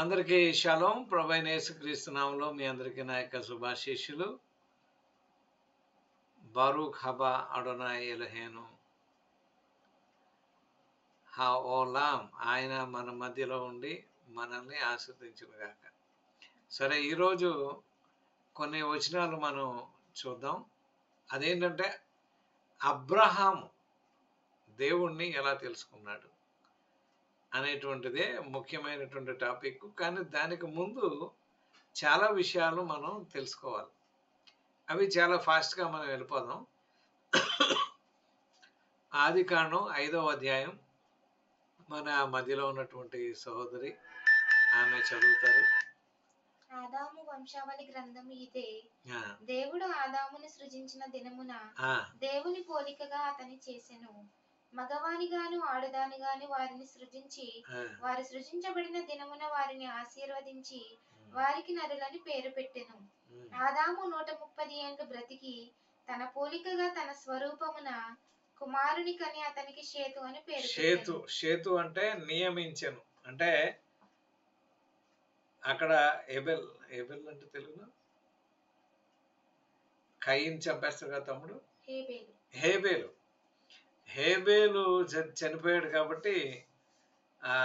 అందరికీ శలం ప్రభైన యేసుక్రీస్తు మీ అందరికీ నా యొక్క శుభాశీస్సులు. బారూక్ హబా అడోనాయ్ ఎలహేను. హా ఓలాం ఆయన మన మధ్యలో ఉండి మనల్ని ఆస్వాదించుగాక సరే ఈరోజు కొన్ని వచనాలు మనం చూద్దాం. అదేంటంటే అబ్రహాం దేవుణ్ణి ఎలా తెలుసుకున్నాడు? అనేటువంటిదే ముఖ్యమైనటువంటి టాపిక్. కానీ దానికి ముందు చాలా విషయాలు మనం తెలుసుకోవాలి. అవి చాలా ఫాస్ట్గా మనం వెళ్ళిపోదాం. ఆది కాండం ఐదవ అధ్యాయం. మన మధ్యలో ఉన్నటువంటి సహోదరి ఆమె చదువుతారు. ఆదాము వంశావళి గ్రంథం ఇదే. దేవుడు ఆదాముని సృజించిన దినమున దేవుని పోలికగా అతని చేసెను. మగవానిగాను ఆడదానిగాను వారిని సృజించి వారు సృజించబడిన దినమున వారిని ఆశీర్వదించి వారికి నరులని పేరు పెట్టెను. ఆదాము నూట ముప్పది ఏండ్లు బ్రతికి తన పోలికగా తన స్వరూపమున కుమారుని కని అతనికి షేతు అని పేరు షేతు. షేతు అంటే నియమించను. అంటే అక్కడ ఎబెల్ ఎబెల్ అంటే తెలుగులో కయ్యిని చంపేస్తారు కదా తమ్ముడు హేబేలు. హేబేలు చనిపోయాడు కాబట్టి ఆ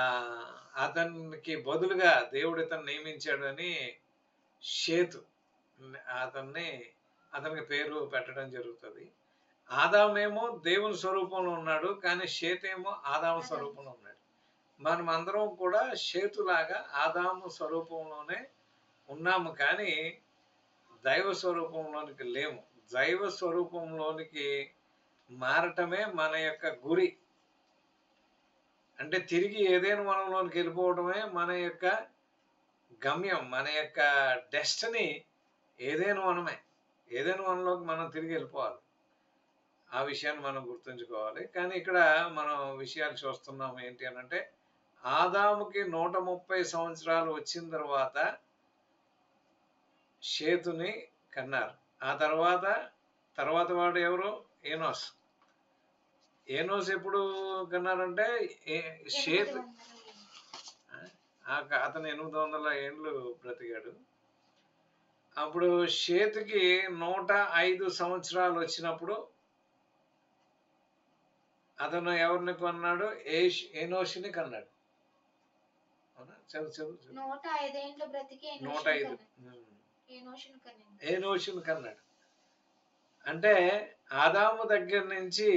అతనికి బదులుగా దేవుడు ఇతను నియమించాడు అని షేతు అతన్ని అతనికి పేరు పెట్టడం జరుగుతుంది. ఆదామేమో దేవుని స్వరూపంలో ఉన్నాడు కానీ షేత్ ఏమో ఆదాము స్వరూపంలో ఉన్నాడు. మనం అందరం కూడా షేతులాగా ఆదాము స్వరూపంలోనే ఉన్నాము కానీ దైవ స్వరూపంలోనికి లేము. దైవ స్వరూపంలోనికి మారటమే మన యొక్క గురి. అంటే తిరిగి ఏదైనా మనంలోనికి వెళ్ళిపోవడమే మన యొక్క గమ్యం మన యొక్క డెస్టినీ ఏదైనా వనమే. ఏదైనా వనంలోకి మనం తిరిగి వెళ్ళిపోవాలి. ఆ విషయాన్ని మనం గుర్తుంచుకోవాలి. కానీ ఇక్కడ మనం విషయాలు చూస్తున్నాం ఏంటి అని అంటే ఆదాముకి నూట ముప్పై సంవత్సరాలు వచ్చిన తర్వాత షేతుని కన్నారు. ఆ తర్వాత తర్వాత వాడు ఎవరు? ఏనోస్ ఏనోస్ ఎప్పుడు కన్నారంటే షేత్. అతను ఎనిమిది వందల ఏండ్లు బ్రతికాడు. అప్పుడు షేతుకి నూట ఐదు సంవత్సరాలు వచ్చినప్పుడు అతను ఎవరిని కొన్నాడు? ఏనోషిని కన్నాడు. చదువు. నూట బ్రతికి నూట ఐదు. ఏనోషిని కన్నాడు. అంటే ఆదాము దగ్గర నుంచి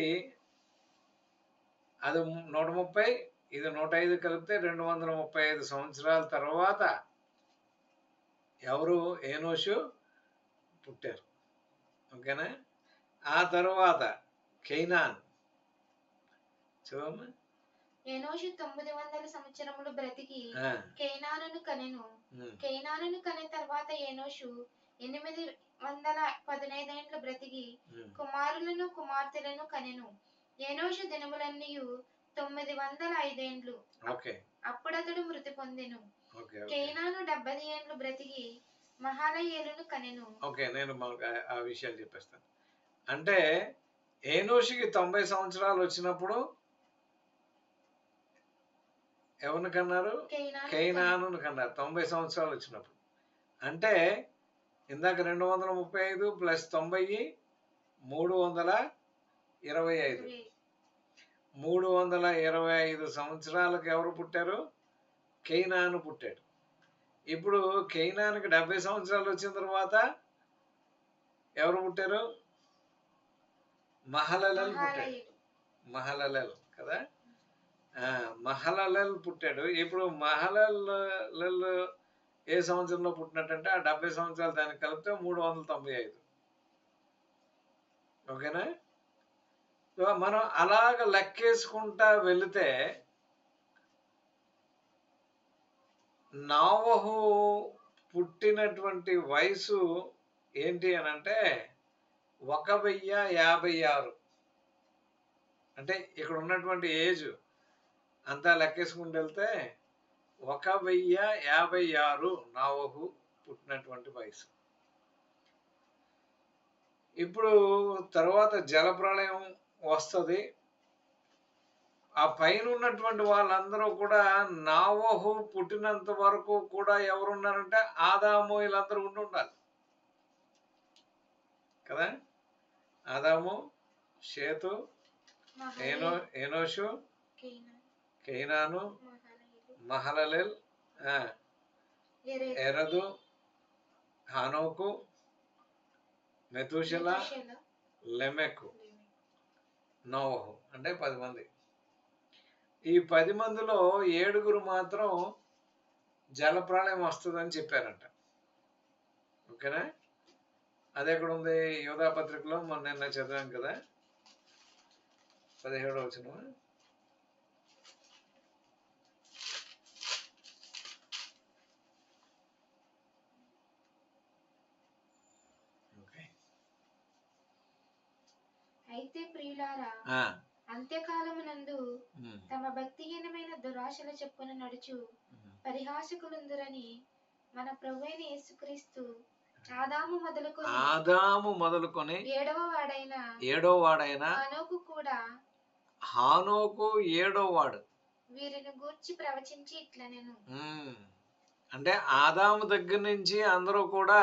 అది నూట ముప్పై ఇది నూట ఐదు కలిపితే రెండు వందల ముప్పై ఐదు సంవత్సరాల తర్వాత ఎవరు ఏనోషు పుట్టారు. ఓకేనా? ఆ తర్వాత కెయినాన్ చూడమ్మా. ఎనోషు తొమ్మిది వందల సంవత్సరములు బ్రతికి కనెను. ఉమ్, కేనానును కనే తర్వాత ఎనోషు ఎనిమిది వందల పదినైదేండ్లు బ్రతికి కుమారులను కుమార్తెలను కనెను. ఎనోషు దినములన్నీయు తొమ్మిది వందల ఐదేండ్లు. ఓకే. అప్పుడతడు మృతి పొందెను. ఓకే కేనాను డెబ్బై ఏండ్లు బ్రతికి మహాలయేలును కనెను. ఓకే నేను మనకు ఆ- విషయాలు చెప్పేస్తాను. అంటే ఏనోషికి తొంభై సంవత్సరాలు వచ్చినప్పుడు ఎవరిని కన్నారు? కేనాను కనెను. కైనాను కన్నారు. తొంభై సంవత్సరాలు వచ్చినప్పుడు. అంటే ఇందాక రెండు వందల ముప్పై ఐదు ప్లస్ తొంభై మూడు వందల ఇరవై ఐదు. మూడు వందల ఇరవై ఐదు సంవత్సరాలకు ఎవరు పుట్టారు? కెయినాను పుట్టాడు. ఇప్పుడు కెయినానికి డెబ్బై సంవత్సరాలు వచ్చిన తర్వాత ఎవరు పుట్టారు? మహలలల్ పుట్టాడు. మహలలల్ కదా? మహలలల్ పుట్టాడు. ఇప్పుడు మహలలల్ ఏ సంవత్సరంలో పుట్టినట్టంటే ఆ డెబ్బై సంవత్సరాలు దానికి కలిపితే మూడు వందల తొంభై ఐదు. ఓకేనా? మనం అలాగ లెక్కేసుకుంటా వెళితే నావహు పుట్టినటువంటి వయసు ఏంటి అని అంటే ఒక వెయ్యి యాభై ఆరు. అంటే ఇక్కడ ఉన్నటువంటి ఏజ్. అంతా లెక్కేసుకుంటూ వెళ్తే ఒక వెయ్యి యాభై ఆరు నావహు పుట్టినటువంటి వయసు. ఇప్పుడు తర్వాత జలప్రళయం వస్తుంది. ఆ పైన ఉన్నటువంటి వాళ్ళందరూ కూడా నావోహు పుట్టినంత వరకు కూడా ఎవరున్నారంటే ఆదాము వీళ్ళందరూ ఉండి ఉండాలి. కదా? ఆదాము షేతు ఏనో ఏనోషు కేనా, కేనాను మహలలేల్ ఎరెదు, హానోకు మెతుషల లెమెకు. నోవహు అంటే పది మంది. ఈ పది మందిలో ఏడుగురు మాత్రం జలప్రళయం వస్తుందని చెప్పారంట. ఓకేనా? అది ఎక్కడ ఉంది యోధా పత్రికలో మొన్న నిన్న చదివాం కదా. పదిహేడు వచ్చిన అయితే ప్రియులారా అంత్యకాలమునందు తమ భక్తిహీనమైన దురాశల చెప్పున నడుచు. పరిహాసకులుందురని మన ప్రభువైన యేసుక్రీస్తు ఆదాము మొదలుకొని ఆదాము మొదలుకొని ఏడవ వాడైన ఏడో వాడైన మనోకు కూడా హానోకు ఏడో వాడు వీరిని గూర్చి ప్రవచించి ఇట్లా నేను. అంటే ఆదాము దగ్గర నుంచి అందరూ కూడా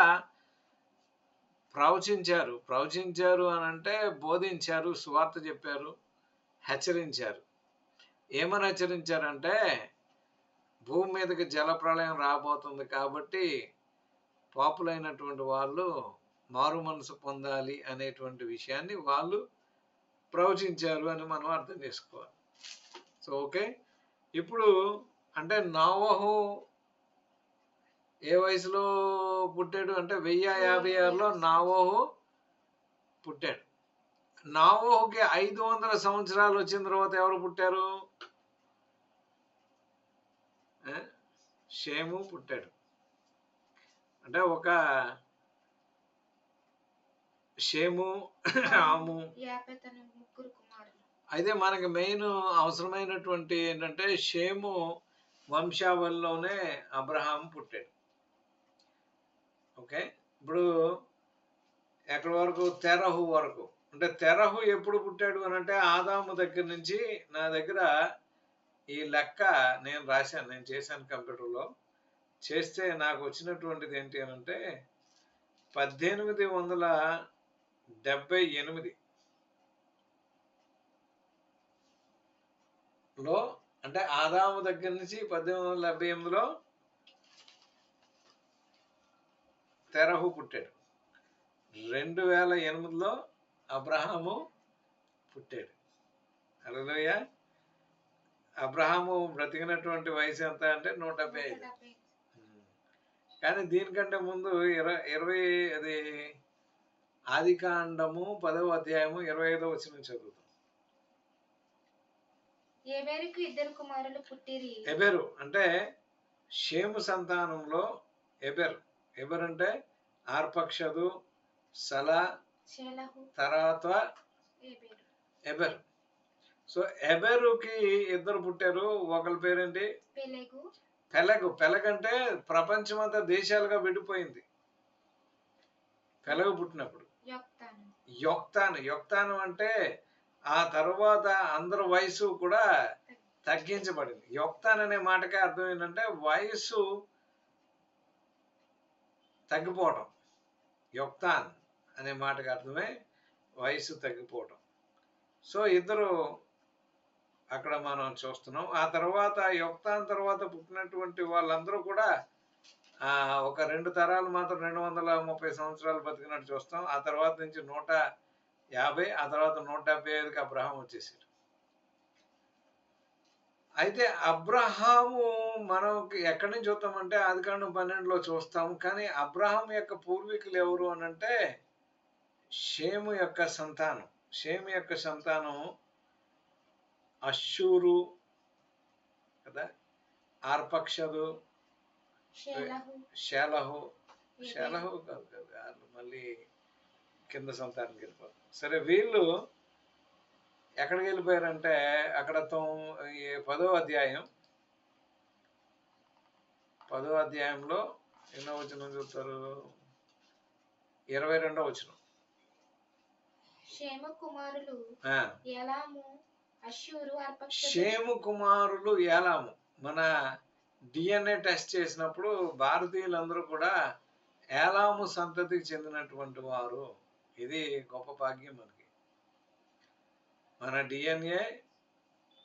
ప్రవచించారు. ప్రవచించారు అని అంటే బోధించారు సువార్త చెప్పారు హెచ్చరించారు. ఏమని హెచ్చరించారంటే భూమి మీదకి జలప్రళయం రాబోతుంది కాబట్టి పాపులైనటువంటి వాళ్ళు మారు మనసు పొందాలి అనేటువంటి విషయాన్ని వాళ్ళు ప్రవచించారు అని మనం అర్థం చేసుకోవాలి. సో ఓకే ఇప్పుడు అంటే నావహు ఏ వయసులో పుట్టాడు అంటే వెయ్యి యాభై ఆరులో నావోహు పుట్టాడు. నావోహుకి ఐదు వందల సంవత్సరాలు వచ్చిన తర్వాత ఎవరు పుట్టారు? షేము పుట్టాడు. అంటే ఒక షేము ఆము. అయితే మనకి మెయిన్ అవసరమైనటువంటి ఏంటంటే షేము వంశావళిలోనే అబ్రహాం పుట్టాడు. ఓకే? ఇప్పుడు ఎక్కడి వరకు? తెరహు వరకు. అంటే తెరహు ఎప్పుడు పుట్టాడు అని అంటే ఆదాము దగ్గర నుంచి నా దగ్గర ఈ లెక్క నేను రాశాను నేను చేశాను కంప్యూటర్లో. చేస్తే నాకు వచ్చినటువంటిది ఏంటి అని అంటే పద్దెనిమిది వందల డెబ్బై ఎనిమిది లో అంటే ఆదాము దగ్గర నుంచి పద్దెనిమిది వందల డెబ్బై ఎనిమిదిలో తెరహు పుట్టాడు. రెండు వేల ఎనిమిదిలో అబ్రహాము పుట్టాడు. అలలోయ అబ్రహాము బ్రతికినటువంటి వయసు ఎంత అంటే నూట డెబ్బై ఐదు. కానీ దీనికంటే ముందు ఇరవై ఇరవై అది ఆది కాండము పదవ అధ్యాయము ఇరవై ఐదో వచ్చిన చదువుతాం. ఇద్దరు కుమారులు పుట్టిరి. ఎబెరు అంటే షేము సంతానంలో ఎబెర్ ఎబెర్ అంటే ఆర్పక్షదు సల తర్వాత ఎబెర్ సో ఎబెరుకి ఇద్దరు పుట్టారు. ఒకరి పేరేంటి? పెలెగు. పెలగు. పెలగంటే ప్రపంచమంతా దేశాలుగా విడిపోయింది. పెలగు పుట్టినప్పుడు. యొక్తాను. యొక్తాను. యొక్తాను అంటే ఆ తర్వాత అందరి వయసు కూడా తగ్గించబడింది. యొక్తాన్ అనే మాటకే అర్థం ఏంటంటే వయసు తగ్గిపోవటం. యుక్తాన్ అనే మాటకు అర్థమే వయసు తగ్గిపోవటం. సో ఇద్దరు అక్కడ మనం చూస్తున్నాం. ఆ తర్వాత యుక్తాన్ తర్వాత పుట్టినటువంటి వాళ్ళందరూ కూడా ఒక రెండు తరాలు మాత్రం రెండు వందల ముప్పై సంవత్సరాలు బతికినట్టు చూస్తాం. ఆ తర్వాత నుంచి నూట యాభై ఆ తర్వాత నూట డెబ్బై ఐదుకి అబ్రహం వచ్చేసారు. అయితే అబ్రహాము మనం ఎక్కడి నుంచి చూస్తామంటే ఆదికాండం పన్నెండులో చూస్తాము. కానీ అబ్రహాం యొక్క పూర్వీకులు ఎవరు అని అంటే షేము యొక్క సంతానం. షేము యొక్క సంతానం అశ్షూరు కదా ఆర్పక్షదు ఏబేరు. షేలహు. కాదు కాదు మళ్ళీ కింద సంతానానికి వెళ్ళిపోతారు. సరే వీళ్ళు ఎక్కడికి వెళ్ళిపోయారంటే అక్కడ పదో అధ్యాయం. పదో అధ్యాయంలో ఎన్నో వచ్చిన చూస్తారు ఇరవై రెండో వచ్చిన షేమ కుమారులు షేము కుమారులు ఏలాము. మన డిఎన్ఏ టెస్ట్ చేసినప్పుడు భారతీయులందరూ కూడా ఏలాము సంతతికి చెందినటువంటి వారు. ఇది గొప్ప భాగ్యం మనకి. మన డిఎన్ఏ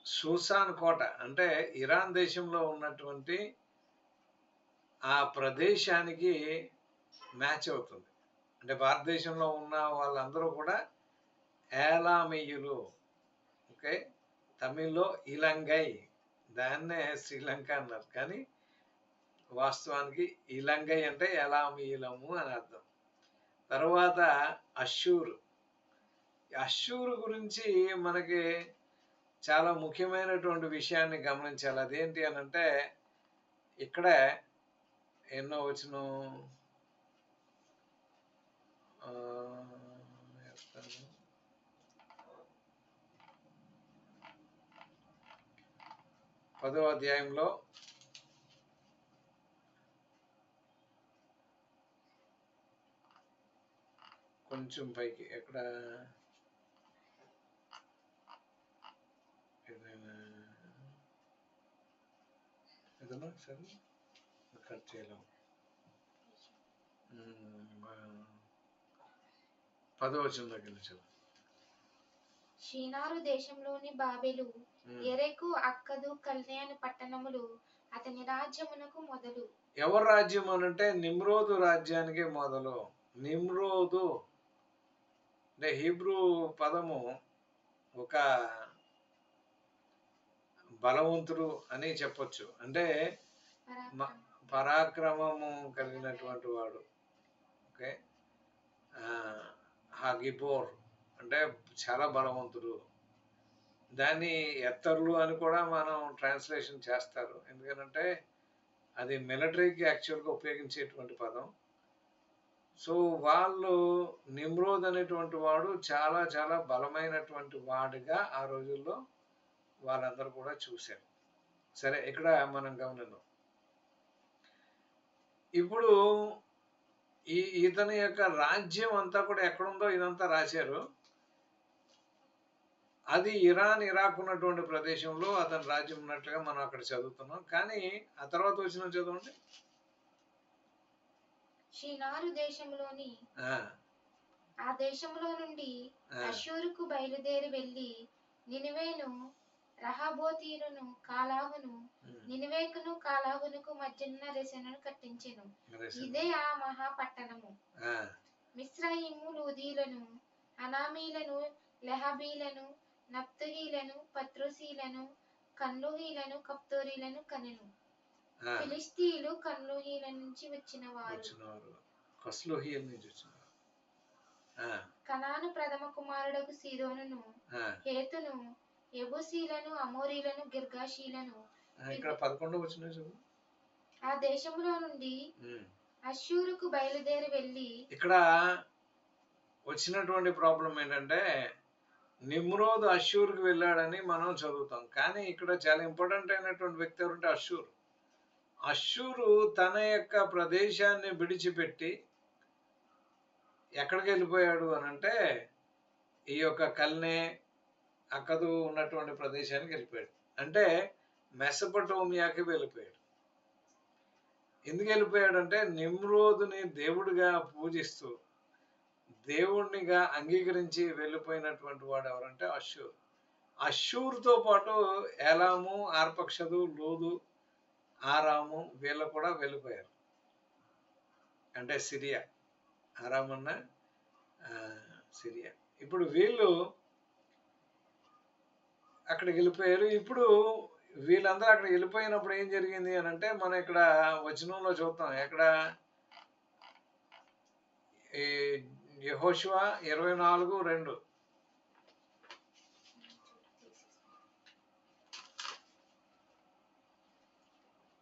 సూసాన్ కోట అంటే ఇరాన్ దేశంలో ఉన్నటువంటి ఆ ప్రదేశానికి మ్యాచ్ అవుతుంది. అంటే భారతదేశంలో ఉన్న వాళ్ళందరూ కూడా ఏలామీయులు ఓకే? తమిళ్ళో ఇలంగై దాన్నే శ్రీలంక అన్నారు. కానీ వాస్తవానికి ఇలంగై అంటే ఎలామీయులము అని అర్థం. తర్వాత అశ్షూరు అశ్షూరు గురించి మనకి చాలా ముఖ్యమైనటువంటి విషయాన్ని గమనించాలి. అదేంటి అని అంటే ఇక్కడ ఎన్నో వచ్చిన పదో అధ్యాయంలో కొంచెం పైకి ఎక్కడ ఏదైనా ఏదన్నా సరే కట్ చేయలేం ఉమ్, ఆ, పదో వచ్చిన దగ్గర నుంచి. షీనారు దేశంలోని బాబెలు. ఎరెకు అక్కదు కల్నే అను పట్టణములు అతని రాజ్యమునకు మొదలు ఎవరి రాజ్యం నిమ్రోదు రాజ్యానికి మొదలు నిమ్రోదు అంటే హీబ్రూ పదము ఒక బలవంతుడు అని చెప్పొచ్చు. అంటే పరాక్రమము కలిగినటువంటి వాడు. ఓకే? హాగిబోర్ అంటే చాలా బలవంతుడు. దాన్ని ఎత్తర్లు అని కూడా మనం ట్రాన్స్లేషన్ చేస్తారు. ఎందుకంటే అది మిలిటరీకి యాక్చువల్గా ఉపయోగించేటువంటి పదం. సో వాళ్ళు నిమ్రోద్ అనేటువంటి వాడు చాలా చాలా బలమైనటువంటి వాడిగా ఆ రోజుల్లో వాళ్ళందరూ కూడా చూశారు. సరే ఇక్కడ మనం గమనిద్దాం. ఇప్పుడు ఈ ఇతని యొక్క రాజ్యం అంతా కూడా ఎక్కడుందో ఇదంతా రాశారు. అది ఇరాన్ ఇరాక్ ఉన్నటువంటి ప్రదేశంలో అతని రాజ్యం ఉన్నట్లుగా మనం అక్కడ చదువుతున్నాం. కానీ ఆ తర్వాత వచ్చిన చదవండి. షీనారు దేశంలోని ఆ, దేశంలో నుండి అషూరుకు బయలుదేరి వెళ్ళి నినివేను రహబోతీరును కాలాహును నినివేకును కాలాహునుకు మధ్యన రెసెనను కట్టించెను. ఇదే ఆ మహాపట్టణము. మిశ్రయిము లూదీలను అనామీలను లెహబీలను నప్తుహీలను పత్రుసీలను కన్లుహీలను కప్తోరీలను కనెను. ఆ, ఫిలిస్తీయులు కన్లుహీల నుంచి వచ్చిన వారు కనాను ప్రథమ కుమారుడకు సీదోనును ఆ, హేతును ఎబుసీలను అమోరీలను గిర్గాషీలను ఇక్కడ పదకొండు వచ్చిన ఆ దేశంలో నుండి ఉమ్. అశ్షూరుకు బయలుదేరి వెళ్ళి ఇక్కడ వచ్చినటువంటి ప్రాబ్లం ఏంటంటే నిమ్రోద్ అషూర్కి వెళ్ళాడని మనం చదువుతాం. కానీ ఇక్కడ చాలా ఇంపార్టెంట్ అయినటువంటి వ్యక్తి ఎవరంటే అషూర్ అషూరు తన యొక్క ప్రదేశాన్ని విడిచిపెట్టి ఎక్కడికి వెళ్ళిపోయాడు అని అంటే ఈ యొక్క కల్నే అక్కదు ఉన్నటువంటి ప్రదేశానికి వెళ్ళిపోయాడు. అంటే మెసపటోమియాకి వెళ్ళిపోయాడు. ఎందుకు వెళ్ళిపోయాడంటే నిమ్రోదుని దేవుడిగా పూజిస్తూ దేవుణ్ణిగా అంగీకరించి వెళ్ళిపోయినటువంటి వాడు ఎవరంటే అషూర్ అషూర్తో పాటు ఏలాము ఆర్పక్షదు లోదు ఆరాము వీళ్ళు కూడా వెళ్ళిపోయారు. అంటే సిరియా. ఆరామన్న సిరియా. ఇప్పుడు వీళ్ళు అక్కడికి వెళ్ళిపోయారు. ఇప్పుడు వీళ్ళందరూ అక్కడ వెళ్ళిపోయినప్పుడు ఏం జరిగింది అని అంటే మనం ఇక్కడ వచనంలో చూద్దాం. ఎక్కడ? ఈ యెహోషువ ఇరవై నాలుగు రెండు.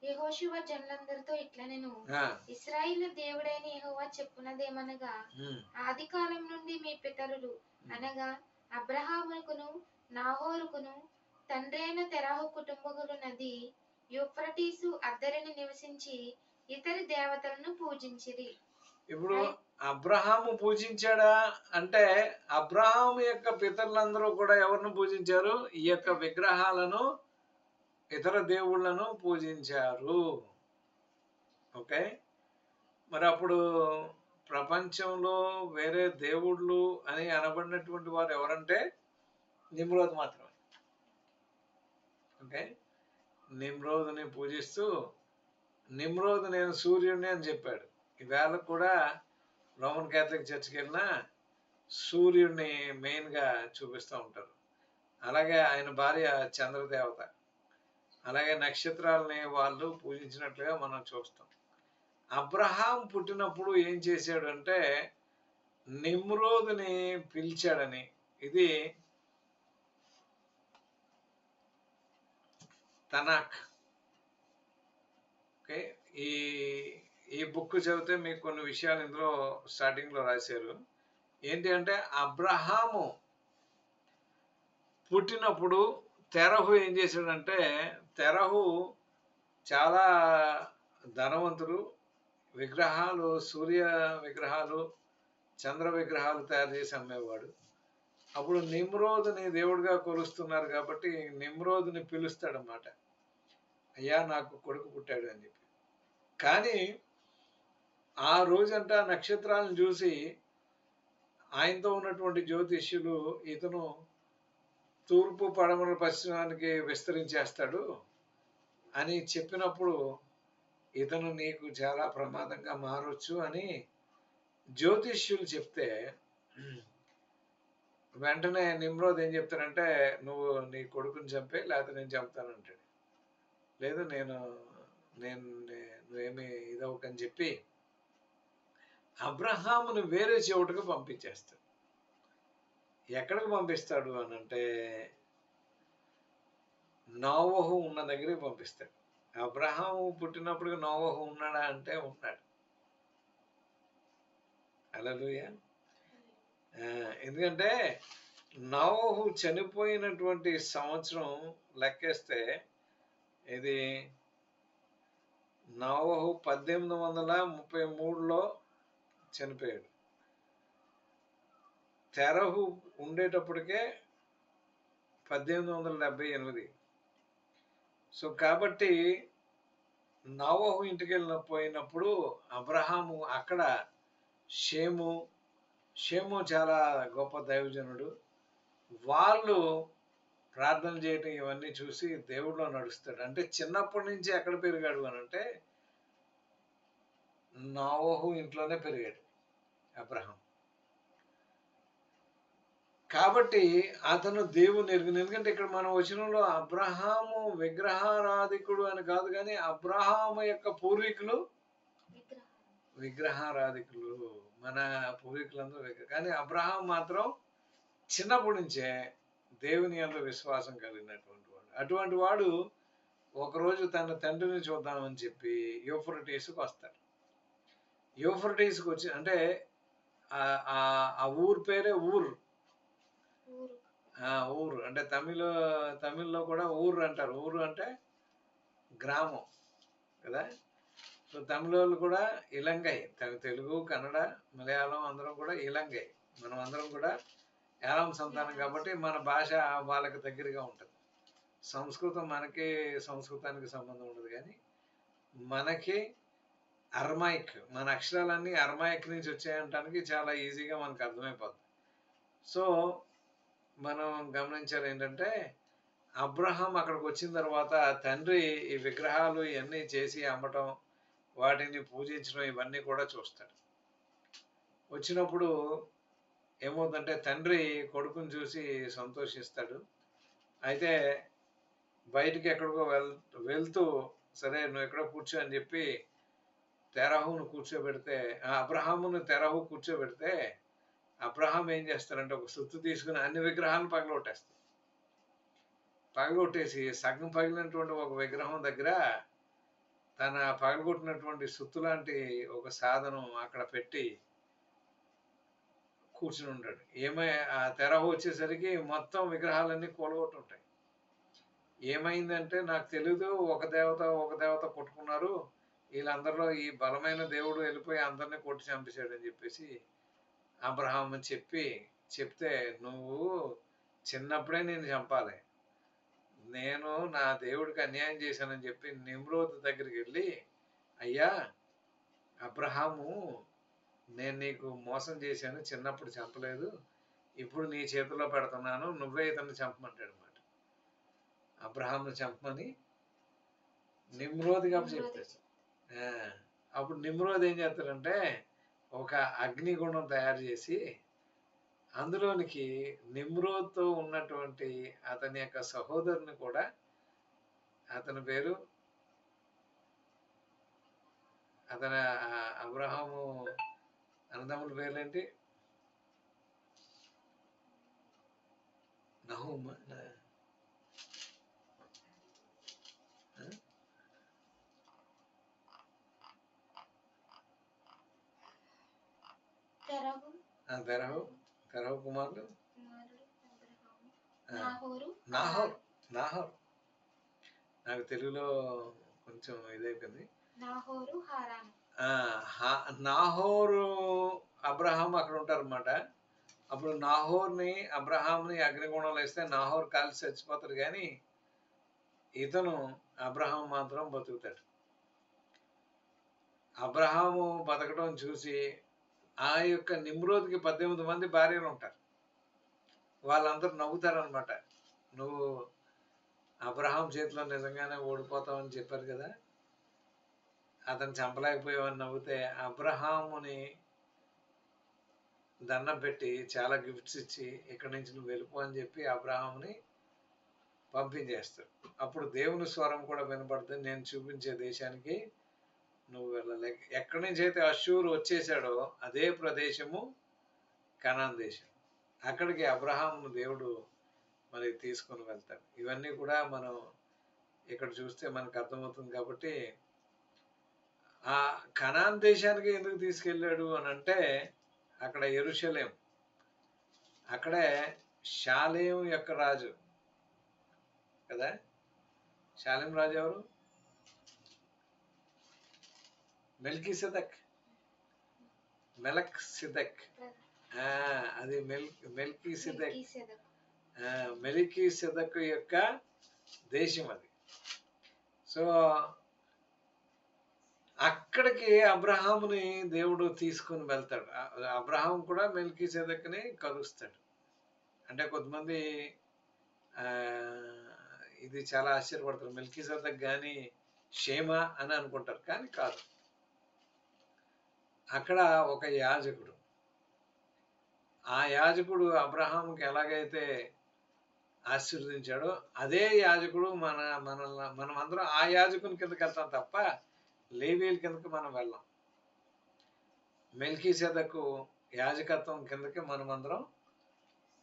యెహోషువ జనులందరితో ఇట్లా నేను ఇస్రాయిల్ దేవుడైన యెహోవా చెప్పునదేమనగా ఉమ్, ఆది కాలం నుండి మీ పితరులు అనగా అబ్రహాముకును నాహోరుకును తండ్రి అయిన తెరాహు కుటుంబకులు నది యూఫ్రటీసు అద్దరిని నివసించి ఇతరి దేవతలను పూజించిరి. ఇప్పుడు అబ్రహాము పూజించాడా? అంటే అబ్రహాము యొక్క పితరులందరూ కూడా ఎవరిని పూజించారు? ఈ యొక్క విగ్రహాలను ఇతర దేవుళ్ళను పూజించారు. ఓకే? మరి అప్పుడు ప్రపంచంలో వేరే దేవుళ్ళు అని అనబడినటువంటి వారు ఎవరంటే నిమ్రోద్ మాత్రమే ఓకే? నిమ్రోదుని పూజిస్తూ నిమ్రోదు నేను సూర్యుడిని అని చెప్పాడు. ఈవేళ కూడా రోమన్ క్యాథలిక్ చర్చ్కి వెళ్ళినా సూర్యుడిని మెయిన్గా చూపిస్తూ ఉంటారు. అలాగే ఆయన భార్య చంద్రదేవత. అలాగే నక్షత్రాలని వాళ్ళు పూజించినట్లుగా మనం చూస్తాం. అబ్రహాం పుట్టినప్పుడు ఏం చేశాడు అంటే నిమ్రోదుని పిలిచాడని. ఇది తనాక్ ఓకే ఈ ఈ బుక్ చదివితే మీకు కొన్ని విషయాలు ఇందులో స్టార్టింగ్లో రాశారు. ఏంటి అంటే అబ్రహాము పుట్టినప్పుడు తెరహు ఏం చేశాడంటే తెరహు చాలా ధనవంతుడు విగ్రహాలు సూర్య విగ్రహాలు చంద్ర విగ్రహాలు తయారు చేసి అమ్మేవాడు. అప్పుడు నిమ్రోదుని దేవుడిగా కొలుస్తున్నారు కాబట్టి నిమ్రోదుని పిలుస్తాడనమాట అయ్యా నాకు కొడుకు పుట్టాడు అని చెప్పి. కానీ ఆ రోజంతా నక్షత్రాలను చూసి ఆయనతో ఉన్నటువంటి జ్యోతిష్యులు ఇతను తూర్పు పడమర పశ్చిమానికి విస్తరించేస్తాడు అని చెప్పినప్పుడు ఇతను నీకు చాలా ప్రమాదంగా మారొచ్చు అని జ్యోతిష్యులు చెప్తే వెంటనే నిమ్రోద్ ఏం చెప్తానంటే నువ్వు నీ కొడుకుని చంపే లేకపోతే నేను చంపుతానంటాడు లేదు నేను నేను నువ్వేమి ఇదవకని చెప్పి అబ్రహామును వేరే చోటుకు పంపించేస్తాడు. ఎక్కడికి పంపిస్తాడు అని అంటే నోవహు ఉన్న దగ్గరికి పంపిస్తాడు. అబ్రహాము పుట్టినప్పుడు నోవహు ఉన్నాడా అంటే ఉన్నాడు. అలలుయ ఎందుకంటే నోవహు చనిపోయినటువంటి సంవత్సరం లెక్కేస్తే ఇది నవహు పద్దెనిమిది వందల ముప్పై మూడులో చనిపోయాడు. తెరహు ఉండేటప్పటికే పద్దెనిమిది వందల డెబ్బై ఎనిమిది. సో కాబట్టి నవహు ఇంటికి వెళ్ళిన పోయినప్పుడు అబ్రహాము అక్కడ షేము షేము చాలా గొప్ప దైవజనుడు. వాళ్ళు ప్రార్థన చేయటం ఇవన్నీ చూసి దేవుడిలో నడుస్తాడు. అంటే చిన్నప్పటి నుంచి ఎక్కడ పెరిగాడు అని అంటే నావోహు ఇంట్లోనే పెరిగాడు అబ్రహం. కాబట్టి అతను దేవుని ఎరిగింది ఎందుకంటే ఇక్కడ మనం వచనంలో అబ్రహాము విగ్రహారాధికుడు అని కాదు కానీ అబ్రహాము యొక్క పూర్వీకులు విగ్రహారాధికులు. మన పూర్వీకులందరూ కానీ అబ్రహాం మాత్రం చిన్నప్పటి నుంచే దేవుని యందు విశ్వాసం కలిగినటువంటి వాడు. అటువంటి వాడు ఒకరోజు తన తండ్రిని చూద్దామని చెప్పి యూఫ్రటీస్కి వస్తాడు. యూఫ్రటీస్కి వచ్చి అంటే ఆ- ఊరు పేరే ఊరు. ఊరు. ఆ, ఊరు. అంటే తమిళ తమిళ్ళో కూడా ఊరు అంటారు. ఊరు అంటే గ్రామం కదా. సో తమిళ వాళ్ళు కూడా ఇలంగై. తెలుగు కన్నడ మలయాళం అందరం కూడా ఇలంగై. మనం అందరం కూడా ఏలం సంతానం కాబట్టి మన భాష వాళ్ళకి దగ్గరగా ఉంటుంది. సంస్కృతం మనకి సంస్కృతానికి సంబంధం ఉండదు కానీ మనకి అర్మాయిక్ మన అక్షరాలన్నీ అర్మాయిక్ నుంచి వచ్చాయంటానికి చాలా ఈజీగా మనకు అర్థమైపోతుంది సో మనం గమనించాలి ఏంటంటే అబ్రహాం అక్కడికి వచ్చిన తర్వాత తండ్రి ఈ విగ్రహాలు ఇవన్నీ చేసి అమ్మటం వాటిని పూజించడం ఇవన్నీ కూడా చూస్తాడు. వచ్చినప్పుడు ఏమవుతుందంటే తండ్రి కొడుకుని చూసి సంతోషిస్తాడు. అయితే బయటికి ఎక్కడికో వెల్ వెళ్తూ సరే నువ్వు ఎక్కడో కూర్చో అని చెప్పి తెరహును కూర్చోబెడితే అబ్రహామును తెరహు కూర్చోబెడితే అబ్రహాం ఏం చేస్తారంటే ఒక సుత్తు తీసుకుని అన్ని విగ్రహాలను పగలగొట్టేస్తాడు పగలగొట్టేసి సగం పగిలినటువంటి ఒక విగ్రహం దగ్గర తన పగలగొట్టినటువంటి సుత్తు లాంటి ఒక సాధనం అక్కడ పెట్టి కూర్చుని ఉంటాడు ఏమై ఆ తెర వచ్చేసరికి మొత్తం విగ్రహాలన్నీ కూలగొట్టి ఉంటాయి ఏమైందంటే నాకు తెలియదు ఒక దేవత ఒక దేవత కొట్టుకున్నారు. వీళ్ళందరిలో ఈ బలమైన దేవుడు వెళ్ళిపోయి అందరిని కొట్టి చంపేశాడని చెప్పేసి అబ్రహాం చెప్పి చెప్తే నువ్వు చిన్నప్పుడే నేను చంపాలి. నేను నా దేవుడికి అన్యాయం చేశానని చెప్పి నిమ్రోద్ దగ్గరికి వెళ్ళి అయ్యా అబ్రహాము నేను నీకు మోసం చేశాను చిన్నప్పుడు చంపలేదు ఇప్పుడు నీ చేతిలో పెడుతున్నాను నువ్వే ఇతన్ని చంపమంటాడు అనమాట అబ్రహాంను చంపమని నిమ్రోద్గా చెప్తాడు ఆ, అప్పుడు నిమ్రోద్ ఏం చేస్తాడంటే ఒక అగ్నిగుండం తయారు చేసి అందులోనికి నిమ్రోద్తో ఉన్నటువంటి అతని యొక్క సహోదరుని కూడా అతని పేరు అతని అబ్రహాము అన్నదమ్ముల పేర్లేంటి? నహూమ? తెరహు తెరహు ఆ, నాహోరు. నాహోర్. నాకు తెలుగులో కొంచెం ఇదైపోయింది. నాహోరు హారాను. నాహోరు అబ్రహాం అక్కడ ఉంటారన్నమాట. అప్పుడు నాహోర్ని అబ్రహాంని అగ్నిగుణంలో వేస్తే నాహోర్ కాల్చి చచ్చిపోతాడు కానీ ఇతను అబ్రహాం మాత్రం బతుకుతాడు. అబ్రహాము బతకడం చూసి ఆ యొక్క నిమ్రోద్కి పద్దెనిమిది మంది భార్యలు ఉంటారు. వాళ్ళందరూ నవ్వుతారనమాట నువ్వు అబ్రహాం చేతిలో నిజంగానే ఓడిపోతావని చెప్పారు కదా అతను చంపలేకపోయేవాడిని నవ్వితే అబ్రహాముని దండం పెట్టి చాలా గిఫ్ట్స్ ఇచ్చి ఇక్కడి నుంచి నువ్వు వెళ్ళిపో అని చెప్పి అబ్రహాముని పంపించేస్తాడు అప్పుడు దేవుని స్వరం కూడా వినపడుతుంది నేను చూపించే దేశానికి నువ్వు వెళ్ళలేక ఎక్కడి నుంచి అయితే అశూరు వచ్చేసాడో అదే ప్రదేశము కనాన్ దేశం. అక్కడికి అబ్రహామును దేవుడు మరి తీసుకొని వెళ్తాడు. ఇవన్నీ కూడా మనం ఇక్కడ చూస్తే మనకు అర్థమవుతుంది కాబట్టి ఆ కనాన్ దేశానికి ఎందుకు తీసుకెళ్ళాడు అని అంటే అక్కడ ఎరుషలేం. అక్కడే షాలేం యొక్క రాజు. కదా? షాలేం రాజు ఎవరు? మెల్కీ సిదక్ మెలక్ సిదక్ అది మెల్ మెల్కీ సిదక్ మెలికీ సిదక్ యొక్క దేశం అది. సో అక్కడికి అబ్రహాముని దేవుడు తీసుకుని వెళ్తాడు. అబ్రహాం కూడా మెల్కి సిదక్ని కలుస్తాడు అంటే కొంతమంది ఆ, ఇది చాలా ఆశ్చర్యపడతారు. మెల్కీ సిదక్ కానీ క్షేమ అని అనుకుంటారు కానీ కాదు. అక్కడ ఒక యాజకుడు. ఆ యాజకుడు అబ్రహాంకి ఎలాగైతే ఆశీర్వదించాడో అదే యాజకుడు మన మన మనం అందరం ఆ యాజకుని కిందకి వెళ్తాం తప్ప లేవీల కిందకి మనం వెళ్ళాం. మెల్కీ సెదకు యాజకత్వం కిందకి మనం అందరం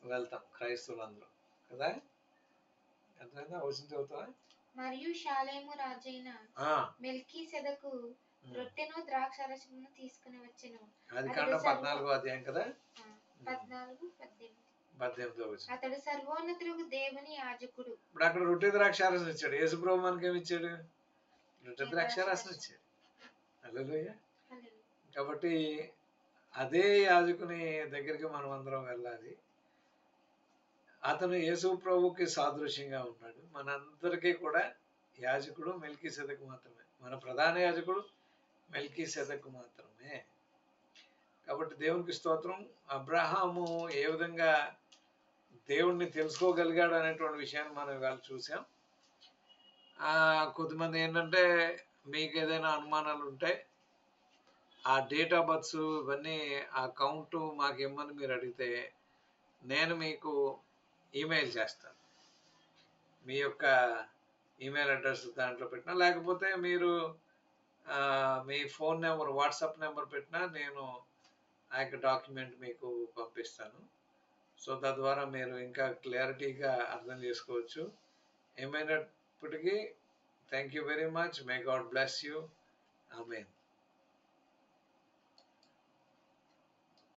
వెళ్తాం. క్రైస్తవులందరం. కదా? అర్థమైందా? వచ్చిన చదువుతావా? మరియు షాలేము రాజైన ఆ, మెల్కీసెదకు ఉమ్. రొట్టెను ద్రాక్షరసమును తీసుకుని వచ్చెను. అది కాండ పద్నాలుగో అధ్యాయం కదా? పద్నాలుగు పద్దెనిమిది. పద్దెనిమిదో వచ్చిన అతడు సర్వోన్నతులకు దేవుని యాజకుడు. ఇప్పుడు అక్కడ రొట్టె ద్రాక్షారసం ఇచ్చాడు యేసుప్రభు మనకి ఏమి ఇచ్చాడు? ద్రాక్షారసం ఇచ్చాడు హల్లెలూయా. కాబట్టి అదే యాజకుని దగ్గరికి మనం అందరం వెళ్ళాలి. అతను యేసు ప్రభుకి సాదృశ్యంగా ఉన్నాడు. మనందరికీ కూడా యాజకుడు మెల్కీ సెదకు మాత్రమే. మన ప్రధాన యాజకుడు మెల్కీ సెదకు మాత్రమే. కాబట్టి దేవునికి స్తోత్రం. అబ్రహాము ఏ విధంగా దేవుణ్ణి తెలుసుకోగలిగాడు అనేటువంటి విషయాన్ని మనం ఇవాళ చూసాం కొంతమంది ఏంటంటే మీకు ఏదైనా అనుమానాలు ఉంటే ఆ డేట్ ఆఫ్ బర్త్స్ ఇవన్నీ ఆ కౌంట్ మాకు ఇమ్మని మీరు అడిగితే నేను మీకు ఈమెయిల్ చేస్తాను. మీ యొక్క ఈమెయిల్ అడ్రస్ దాంట్లో పెట్టినా లేకపోతే మీరు మీ ఫోన్ నెంబర్ వాట్సాప్ నెంబర్ పెట్టినా నేను ఆ యొక్క డాక్యుమెంట్ మీకు పంపిస్తాను. సో తద్వారా మీరు ఇంకా క్లారిటీగా అర్థం చేసుకోవచ్చు. ఏమైనా Thank you very much. May God bless you. Amen.